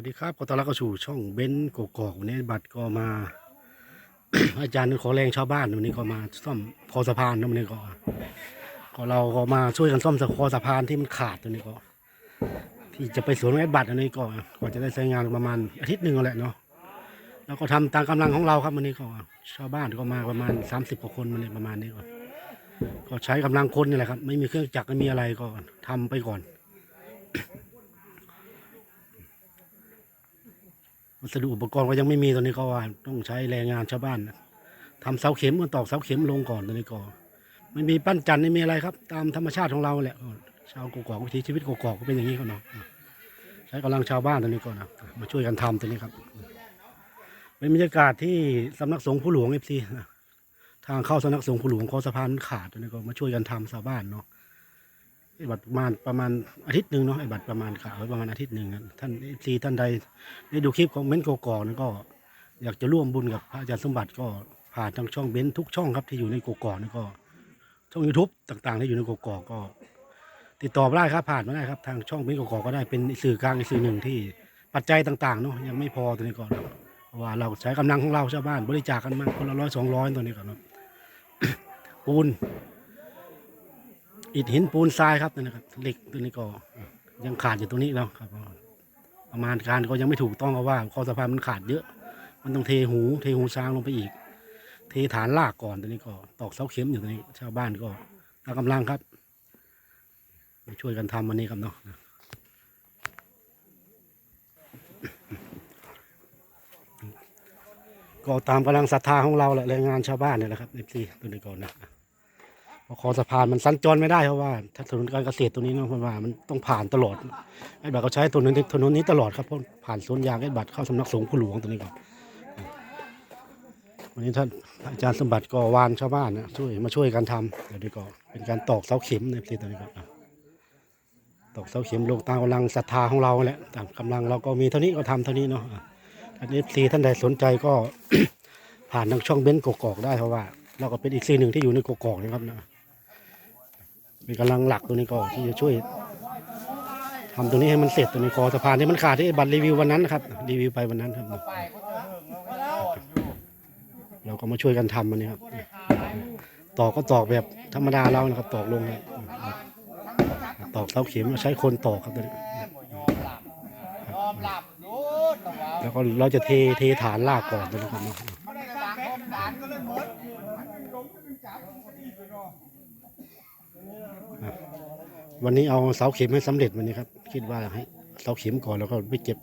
วัสดีครับขอต้อนรับเข้าสู่ช่องเบนซ์กกอกวันนี้บัตรก็มา อาจารย์ขอแรงชาวบ้านวันนี้ก็มาซ่อมคอสะพานนะวันนี้ก็ก็เราก็มาช่วยกันซ่อมคอสะพานที่มันขาดตัวนี้ก็ ที่จะไปสวนไม้บัตรอันนี้ก็ก็จะได้ใช้งานประมาณอาทิตย์หนึ่งแหละเนาะแล้วก็ทำตามกำลังของเราครับวันนี้ก็ชาวบ้านก็มาประมาณสามสิบกว่าคนวันนี้ประมาณนี้ก็ก็ใช้กำลังคนนี่แหละครับ ไม่มีเครื่องจักรไม่มีอะไรก็ทำไปก่อน วัสดุอุปกรณ์ก็ยังไม่มีตอนนี้ก็ว่าต้องใช้แรงงานชาวบ้านทำเสาเข็มกันตอกเสาเข็มลงก่อนตอนนี้ก็ไม่มีปั้นจันทร์ไม่มีอะไรครับ ตามธรรมชาติของเราแหละชาวกกอกวิถีชีวิตกกอกก็เป็นอย่างนี้เขาเนาะใช้กำลังชาวบ้านตอนนี้ก่อนนะมาช่วยกันทำตอนนี้ครับเป็นบรรยากาศที่สำนักสงฆ์ผู้หลวงเอฟซีทางเข้าสำนักสงฆ์ผู้หลวงคอสะพานขาดตอนนี้ก็มาช่วยกันทำชาวบ้านเนาะ บัตรประมาณประมาณอาทิตย์หนึ่งเนาะไอ้บัตรประมาณขาวประมาณอาทิตย์หนึ่งท่านเอฟซีท่านใดได้ดูคลิปของเม้นโกกอกนั่นก็อยากจะร่วมบุญกับพระอาจารย์สมบัติก็ผ่านทางช่องเบ้นทุกช่องครับที่อยู่ในโกกอกนั่นก็ ช่อง YouTube ต่างๆที่อยู่ในโกกอกก็ ติดต่อมาได้ครับผ่านมาได้ครับทางช่องเบ้นโกกอกก็ได้เป็นสื่อกลางสื่อหนึ่งที่ปัจจัยต่าง ๆ เนาะยังไม่พอตัวนี้ก่อนเพราะว่าเราใช้กำลังของเราชาวบ้านบริจาคกันมาคนละร้อยสองร้อยตัวนี้ก่อนเนาะปูน อิฐหินปูนทรายครับตัวนี้ครับเหล็กตัวนี้ก็ยังขาดอยู่ตรงนี้เนาะครับ ประมาณการก็ยังไม่ถูกต้องเพราะว่าคอสะพานมันขาดเยอะ มันต้องเทหูเทหูช้างลงไปอีก เทฐานลากก่อนตอนนี้ก็ตอกเสาเข็มอยู่ตอนนี้ ชาวบ้านก็ตามกำลังครับมาช่วยกันทำวันนี้ครับเนาะก็ตามกำลังศรัทธาของเราแหละแรงงานชาวบ้านเนี่ยแหละครับเอฟซีตัวนี้ก่อนนะ คอสะพานมันสัญจรไม่ได้เพราะว่าถ้าถนนการเกษตรตัวนี้เนาะเพราะว่ามันต้องผ่านตลอดไอ้บัตรเขาใช้ถนนนี้ถนนนี้ตลอดครับเพราะผ่านสวนยางไอ้บัตรเข้าสำนักสงฆ์ผู้หลวงตัวนี้ก่อนวันนี้ท่านอาจารย์สมบัติก็วานชาวบ้านนะช่วยมาช่วยกันทำเดี๋ยวดีก่อนเป็นการตอกเสาเข็มในที่ตัวนี้ก่อนตอกเสาเข็มลงตามกำลังศรัทธาของเราแหละตามกำลังเราก็มีเท่านี้ก็ทำเท่านี้เนาะอะท่านเอฟซีท่านใดสนใจก็ผ่านทางช่องเบ้นกกอกได้เพราะว่า เราก็เป็นอีกซีหนึ่งที่อยู่ในกกอกนะครับนะ เป็นกำลังหลักตัวนี้ก็ที่จะช่วยทำตรงนี้ให้มันเสร็จตรงนี้คอสะพานที่มันขาดที่บัตรรีวิววันนั้นนะครับ รีวิวไปวันนั้นครับ เราก็มาช่วยกันทำมันนี้ครับ ตอกก็ตอกแบบธรรมดาเรานะครับ ตอกลงครับตอกเสาเข็มใช้คนตอกครับตัวนี้แล้วก็เราจะเทเทฐานลากก่อนนะครับ วันนี้เอาเสาเข็มให้สำเร็จวันนี้ครับ คิดว่าให้เสาเข็มก่อนแล้วก็ไปเก็บ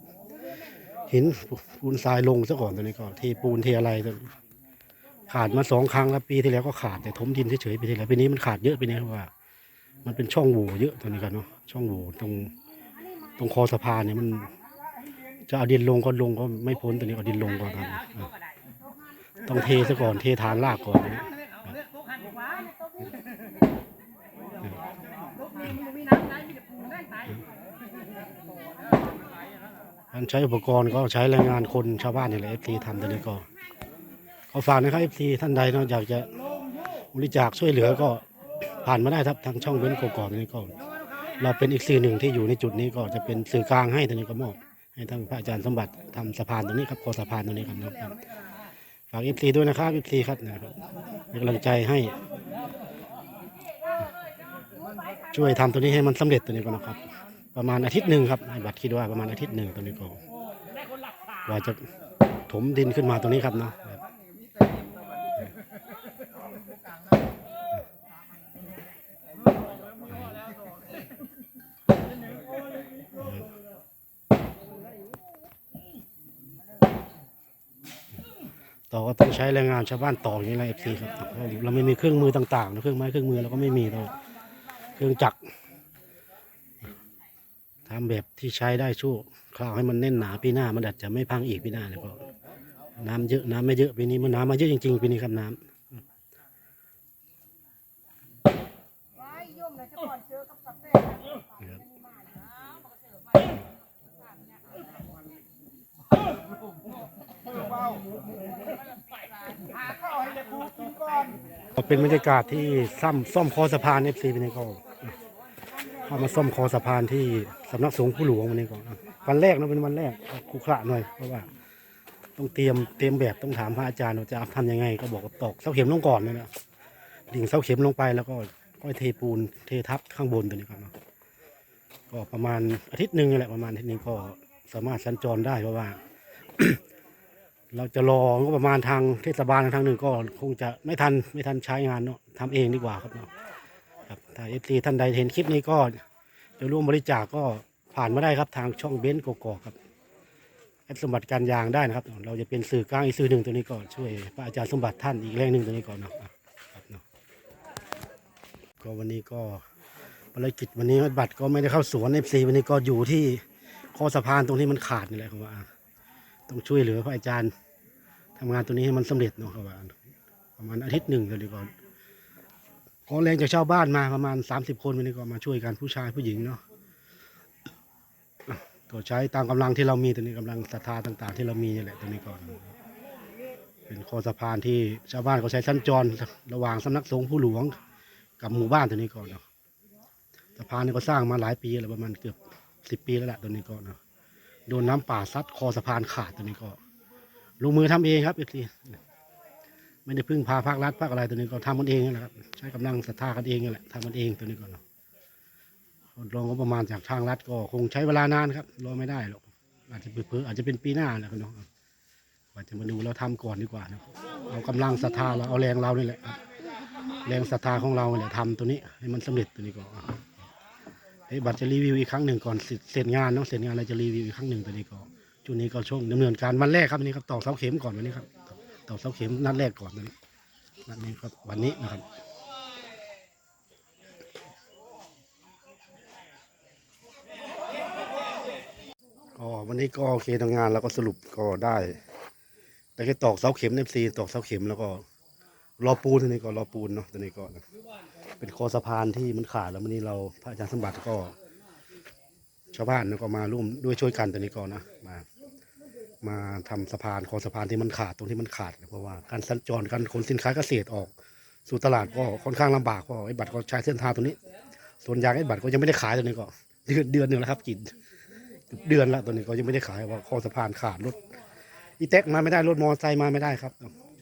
หินปูนทรายลงซะก่อนตัวนี้ก่อนเทปูนเทอะไรตัวนี้ขาดมาสองครั้งแล้วปีที่แล้วก็ขาดแต่ถมดินเฉยๆปีที่แล้วปีนี้มันขาดเยอะไปีนี้เพราะว่า มันเป็นช่องโหว่เยอะตัวนี้กันเนาะช่องโหว่ตรงตรงคอสะพานเนี่ยมัน จะเอาดินลงก็ลงก็ไม่พ้นตัวนี้เอาดินลงก่อนครับอะต้องเทซะก่อนเทฐานรากก่อนนี้การใช้อุปกรณ์ก็ใช้แรงงานคนชาวบ้านนี่แหละเอฟซีทำตัวนี้ก็ขอฝากนะครับเอฟซีท่านใดเนาะอยากจะบริจาคช่วยเหลือก็ผ่านมาได้ครับทางช่องเว้นกกอกนี่ก็เราเป็นอีกสื่อหนึ่งที่อยู่ในจุดนี้ก็จะเป็นสื่อกลางให้ตรงนี้ก็มอบให้ทางพระอาจารย์สมบัติทำสะพานตรงนี้ครับคอสะพานตรงนี้ครับนะครับฝากเอฟซีด้วยนะครับเอฟซีครับนะครับเป็นกำลังใจให้ ช่วยทำตัวนี้ให้มันสำเร็จตัวนี้ก่อนนะครับ ประมาณอาทิตย์หนึ่งครับให้บัตรคิดว่าประมาณอาทิตย์หนึ่งตัวนี้ก็ว่าจะถมดินขึ้นมาตรงนี้ครับเนาะต่อก็ต้องใช้แรงงานชาวบ้านต่ออย่างนี้แหละเอฟซีครับเราไม่มีเครื่องมือต่างๆนะเครื่องไม้เครื่องมือเราก็ไม่มีเรา เครื่องจักรทำแบบที่ใช้ได้ชั่วคราวให้มันแน่นหนาปีหน้ามันอาจจะไม่พังอีกปีหน้าเลยพราะน้ำเยอะน้ำไม่เยอะปีนี้มันน้ำมาเยอะจริงๆปีนี้ครับน้ำไว้ย่อมเลยจะก่อนเจอกับกาหาข้าวให้ยายปูกินก่อนก็ เป็นบรรยากาศที่ซ่อมซ่อมคอสะพานเอฟซีวันนี้ก็เข้ามาซ่อมคอสะพานที่สำนักสงฆ์ผู้หลวงวันนี้ก็วันแรกนะเป็นวันแรกครูขระหน่อยเพราะว่า ต้องเตรียมเตรียมแบบต้องถามพระอาจารย์ว่าจะทำยังไง ก็บอกว่าตอกเสาเข็มลงก่อนนะนะดิ่งเสาเข็มลงไปแล้วก็ค่อยเทปูนเททับข้างบนตัวนี้ครับเนาะก็ประมาณอาทิตย์หนึ่งแหละประมาณอาทิตย์หนึงก็สามารถสัญจรได้เพราะว่า เราจะรองบประมาณทางเทศบาลทางหนึ่งก็คงจะไม่ทันไม่ทันใช้งานเนาะทำเองดีกว่าครับเนาะครับถ้าเอฟซีท่านใดเห็นคลิปนี้ก็จะร่วมบริจาคก็ผ่านมาได้ครับทางช่องเบนซ์กกอกครับแอดสมบัติการยางได้นะครับ เราจะเป็นสื่อกลางอีกสื่อหนึ่งตัวนี้ก่อนช่วยพระอาจารย์สมบัติท่านอีกแรงหนึ่งตัวนี้ก่อนเนาะอะครับเนาะก็วันนี้ก็ภารกิจวันนี้บัตรก็ไม่ได้เข้าสวนเอฟซีวันนี้ก็อยู่ที่คอสะพานตรงที่มันขาดนี่แหละครับว่าต้องช่วยเหลือพระอาจารย์ ทำงานตัวนี้ให้มันสำเร็จเนาะครับว่าประมาณอาทิตย์หนึ่งเลยดีก่อนขอแรงจากชาวบ้านมาประมาณ 30 คนวันนี้ก็มาช่วยกันผู้ชายผู้หญิงเนาะก็ใช้ตามกำลังที่เรามีตัวนี้กำลังศรัทธาต่าง ๆ ที่เรามีนี่แหละตัวนี้ก่อน เป็นคอสะพานที่ชาวบ้านเขาใช้สัญจรระหว่างสำนักสงฆ์ผู้หลวงกับหมู่บ้านตัวนี้ก่อนเนาะสะพานนี้ก็สร้างมาหลายปีแล้วประมาณเกือบสิบปีแล้วแหละตัวนี้ก่อนเนาะโดนน้ำป่าซัดคอสะพานขาดตัวนี้ก็ ลงมือทำเองครับเอฟซีไม่ได้พึ่งพาภาครัฐภาคอะไรตัวนี้ก็ทำมันเองนะครับ ใช้กำลังศรัทธากันเองนั่นแหละทำมันเองตัวนี้ก่อนเนาะรองก็ประมาณจากทางรัฐก็คงใช้เวลานานครับรอไม่ได้หรอกอาจจะเพิ่อาจจะเป็นปีหน้าแหละครับเนาะว่าจะมาดูเราทำก่อนดีกว่านะเอากำลังศรัทธาเราเอาแรงเรานี่แหละครับแรงศรัทธาของเราเนี่ยทำตัวนี้ให้มันสำเร็จตัวนี้ก่อนเดี๋ยวบัตรจะรีวิวอีกครั้งหนึ่งก่อนเสร็จงานเนาะเสร็จงานเราจะรีวิวอีกครั้งหนึ่งตัวนี้ก็ ช่วงนี้ก็ช่วงดำเนินการวันแรกครับวันนี้ครับตอกเสาเข็มก่อนวันนี้ครับตอกเสาเข็มนัดแรกก่อนวันนี้นัดนี้ครับวันนี้นะครับก็วันนี้ก็โอเคทำงานแล้วก็สรุปก็ได้ แต่แค่ตอกเสาเข็มเอฟซีตอกเสาเข็มแล้วก็รอปูนตัวนี้ก็รอปูนเนาะตัวนี้ก็เป็นคอสะพานที่มันขาดแล้ววันนี้เราพระอาจารย์สมบัติก็ ชาวบ้านก็มาร่วมด้วยช่วยกันตัวนี้ก่อนนะมา มาทำสะพานคอสะพานที่มันขาดตรงที่มันขาดเนี่ยเพราะว่าการสัญจรการขนสินค้าเกษตรออกสู่ตลาดก็ค่อนข้างลำบากเพราะไอ้บัตรก็ใช้เส้นทางตรงนี้ ส่วนยางไอ้บัตรก็ยังไม่ได้ขายตัวนี้ก็เดือนเดือนหนึ่งแล้วครับกินเดือนละตัวนี้ก็ยังไม่ได้ขายเพราคอสะพานขาดรถอีแท็กมาไม่ได้รถมอเตอร์ไซค์มาไม่ได้ครับ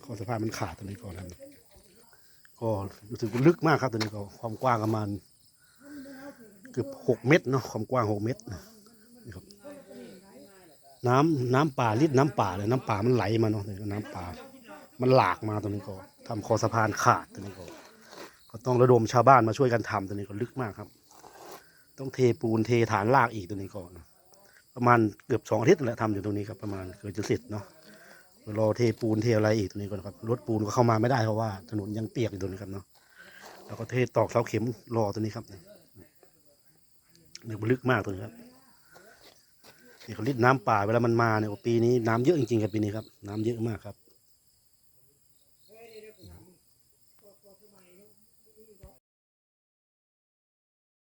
คอสะพานมันขาดตัวนี้ก่อนนะก็รู้สึกลึกมากครับตัวนี้ก็ความกว้างประมาณเกือบหกเมตรเนาะความกว้างหกเมตรนี่ครับ น้ำน้ำป่าลิดน้ำป่าเลยน้ำป่ามันไหลมาเนาะน้ำป่า มันหลากมาตัวนี้ก็ทำคอสะพานขาดตัวนี้ก็ก็ต้องระดมชาวบ้านมาช่วยกันทำตัวนี้ก็ลึกมากครับ ต้องเทปูนเทฐานรากอีกตัวนี้ก่อนประมาณเกือบสองอาทิตย์แหละทำอยู่ตรงนี้ครับประมาณเกือบจะเสร็จเนาะรอเทปูนเทอะไรอีกตรงนี้ก่อนครับรถปูนก็เข้ามาไม่ได้เพราะว่าถนนยังเปียกอยู่ตรงนี้ครับเนาะแล้วก็เทตอกเสาเข็มรอตัวนี้ครับเนี่ยมันลึกมากตัวนี้ครับ นี่เขาลิดน้ำป่าเวลามันมาเนี่ยปีนี้น้ำเยอะจริงๆครับปีนี้ครับน้ำเยอะมากครับ